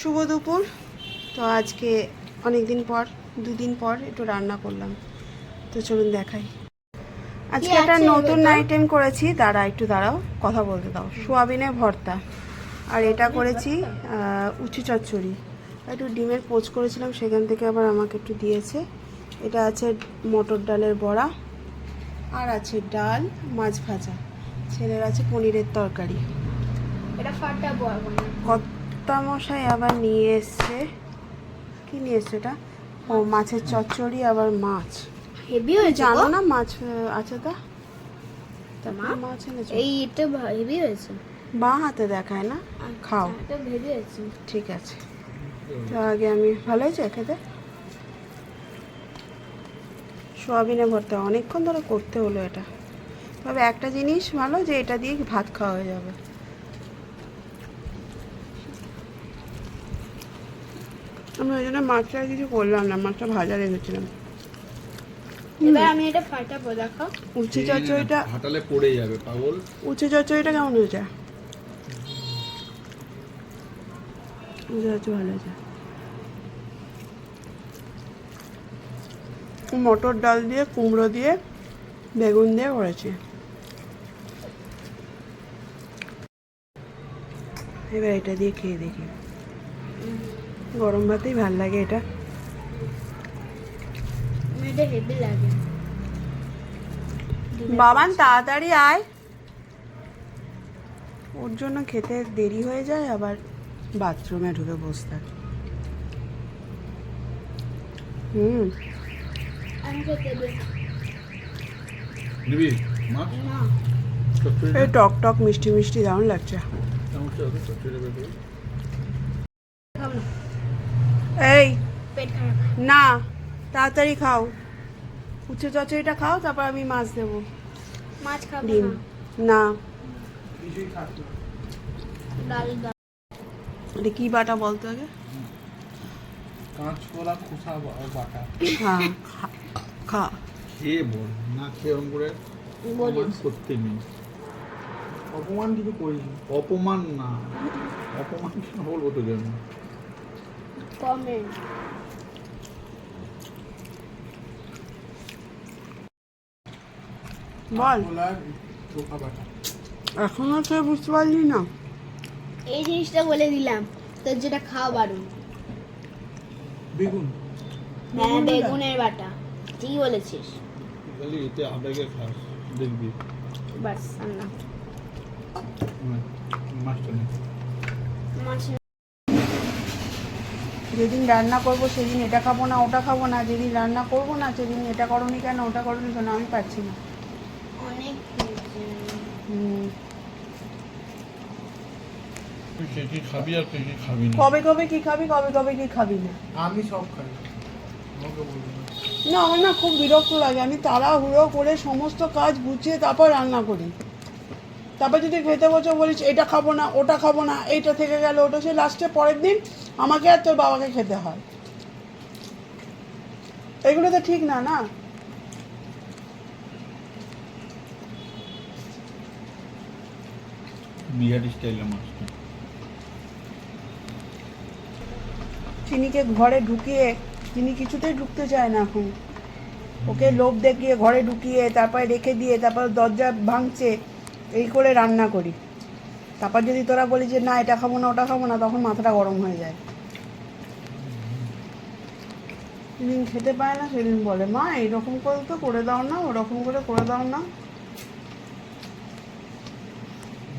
শুভ দুপুর। তো আজকে অনেক দিন পর দুদিন পর একটু রান্না করলাম। তো চলুন দেখাই। আজকে একটা নতুন আইটেম করেছি। দাঁড়া একটু দাঁড়াও কথা বলতে দাও। সোয়াবিনের ভর্তা। আর এটা করেছি উঁচু চচ্চড়ি। একটু ডিমের পোচ করেছিলাম সেখান থেকে আবার আমাকে একটু দিয়েছে। এটা আছে মটর ডালের বড়া। আর আছে ডাল মাছ ভাজা। ছেলের আছে পনিরের তরকারি। এটা ফাটা বয় মানে মশাই আবার নিয়ে এসছে। কি নিয়ে এসছে এটা? ও মাছের চচ্চড়ি আবার মাছ। হেভি হয়েছে জানো না মাছ আছে তা? মা? মাছ এনেছো? এই এটা হেভি হয়েছে। বাঁ হাতে দেখায় না? খাও। এটা হেভি হয়েছে ঠিক আছে। তো আগে আমি ভালো হয়েছে খেতে? সোয়াবিনে ভর্তা অনেকক্ষণ ধরে করতে হলো এটা। তবে একটা জিনিস ভালো যে এটা দিয়ে ভাত খাওয়া হয়ে যাবে। আমি ওই জন্য মাছটা কিছু করলাম না মাছটা ভাজা রেখেছিলাম এবার আমি এটা ফাটাবো দেখো। উচ্ছে চচ্চড়িটা হাঁটালে পড়ে যাবে পাগল। উচ্ছে চচ্চড়িটা কেমন হয়েছে? উচ্ছে চচ্চড়ি ভালো হয়েছে। মটর ডাল দিয়ে কুমড়ো দিয়ে বেগুন দিয়ে করেছি। এবার এটা দিয়ে খেয়ে দেখি। গরম ভাতেই ভালো লাগে এটা। বাবান তাড়াতাড়ি আয়। ওর জন্য খেতে দেরি হয়ে যায় আবার বাথরুমে ঢুকে বসে থাকে। হুম। এই টক টক মিষ্টি মিষ্টি দারুণ লাগছে। এই না তাড়াতাড়ি খাও। উচ্ছে চচড়িটা খাও তারপর আমি মাছ দেবো। মাছ খাব ডিম। না। না ডাল ডাল। এটা কি বাটা বলতো আগে? কাঁচকলা খোসা বাটা। হ্যাঁ খা- খেয়ে বল না খেয়ে ওরকম করে অপমান করতে নেই। অপমান কিছু করিনি অপমান না। অপমান বলব তো জন্য? কমেন্ট বল। এখনও তুই বুঝতে পারলি না। এই জিনিসটা বলে দিলাম তোর যেটা খাওয়া বারণ। বেগুন। হ্যাঁ বেগুনের বাটা ঠিকই বলেছিস। খালি এতে আবেগে খাস দেখবি। বাস হুম, মাছটা নেই মাছ যেদিন রান্না করব সেদিন এটা খাব না ওটা খাব না যেদিন রান্না করব না সেদিন এটা করনি কেন ওটা করনি কেন আমি পাচ্ছি না। অনেক কবে কবে কি খাবি কবে কবে কি খাবি না? আমি সব খাই। না। না আমার না খুব বিরক্ত লাগে আমি তাড়াহুড়ো করে সমস্ত কাজ গুছিয়ে তারপর রান্না করি। তারপর যদি খেতে বসে বলিস এটা খাব না ওটা খাব না এইটা থেকে গেল ওটা সে লাস্টে পরের দিন আমাকে আর তোর বাবাকে খেতে হয়। এগুলো তো ঠিক না না? বিহারি মাছটা চিনিকে ঘরে ঢুকিয়ে চিনি কিছুতেই ঢুকতে চায় না এখন। ওকে লোভ দেখিয়ে ঘরে ঢুকিয়ে তারপরে রেখে দিয়ে তারপর দরজা ভাঙছে এই করে রান্না করি। তারপর যদি তোরা বলি যে, না, এটা খাব না, ওটা খাব না, তখন মাথাটা গরম হয়ে যায়। যেদিন খেতে পায় না, সেদিন বলে, মা এরকম করে তো করে দাও না, ওরকম করে করে দাও না।